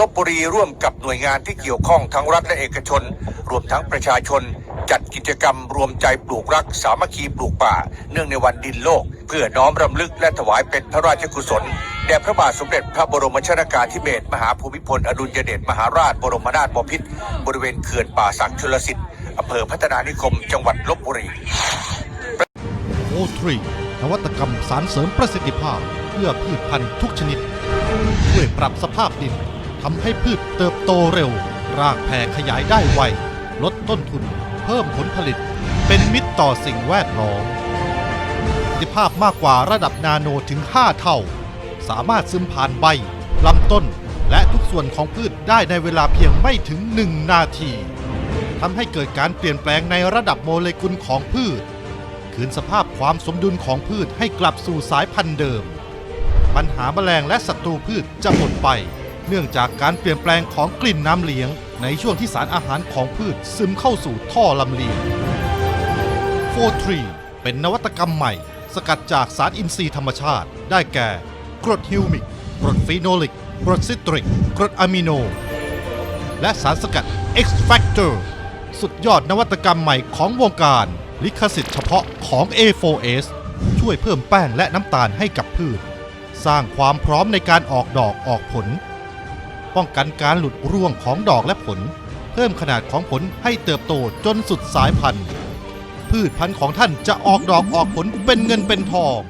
ลบบุรีร่วมกับหน่วยงานที่เกี่ยวข้องทั้งรัฐและเอกชน รวมทั้งประชาชน จัดกิจกรรมรวมใจปลูกรักสามัคคีปลูกป่า เนื่องในวันดินโลก เพื่อน้อมรำลึกและถวายเป็นพระราชกุศลแด่พระบาทสมเด็จพระบรมชนากาธิเบศรมหาภูมิพล อดุลยเดชมหาราชบรมนาถบพิตรบริเวณเขื่อนป่าสักชลสิทธิ์อำเภอพัฒนานิคม จังหวัดลบบุรี โอทรี นวัตกรรมสารเสริมประสิทธิภาพเพื่อพืชพันธุ์ทุกชนิด ช่วยปรับสภาพดินทำให้พืชเติบโตเร็ว รากแผ่ขยายได้ไว ลดต้นทุน เพิ่มผลผลิต เป็นมิตรต่อสิ่งแวดล้อมประสิทธิภาพมากกว่าระดับนาโนถึง 5 เท่า สามารถซึมผ่านใบลำต้นและทุกส่วนของพืชได้ในเวลาเพียงไม่ถึง 1 นาทีทำให้เกิดการเปลี่ยนแปลงในระดับโมเลกุลของพืช คืนสภาพความสมดุลของพืชให้กลับสู่สายพันธุ์เดิม ปัญหาแมลงและศัตรูพืชจะหมดไป เนื่องจากการเปลี่ยนแปลงของกลิ่นน้ำเลี้ยง ในช่วงที่สารอาหารของพืชซึมเข้าสู่ท่อลำเลียงโฟทรีเป็นนวัตกรรมใหม่ สกัดจากสารอินทรีย์ธรรมชาติ ได้แก่กรดฮิวมิกกรดฟีโนลิกกรดซิตริกกรดอะมิโน และสารสกัด X Factor สุดยอดนวัตกรรมใหม่ของวงการ ลิขสิทธิ์เฉพาะของ A4S ช่วยเพิ่มแป้งและน้ำตาลให้กับพืช สร้างความพร้อมในการออกดอกออกผล ป้องกันการหลุดร่วงของดอกและผล เพิ่มขนาดของผลให้เติบโตจนสุดสายพันธุ์ พืชพันธุ์ของท่านจะออกดอกออกผลเป็นเงินเป็นทอง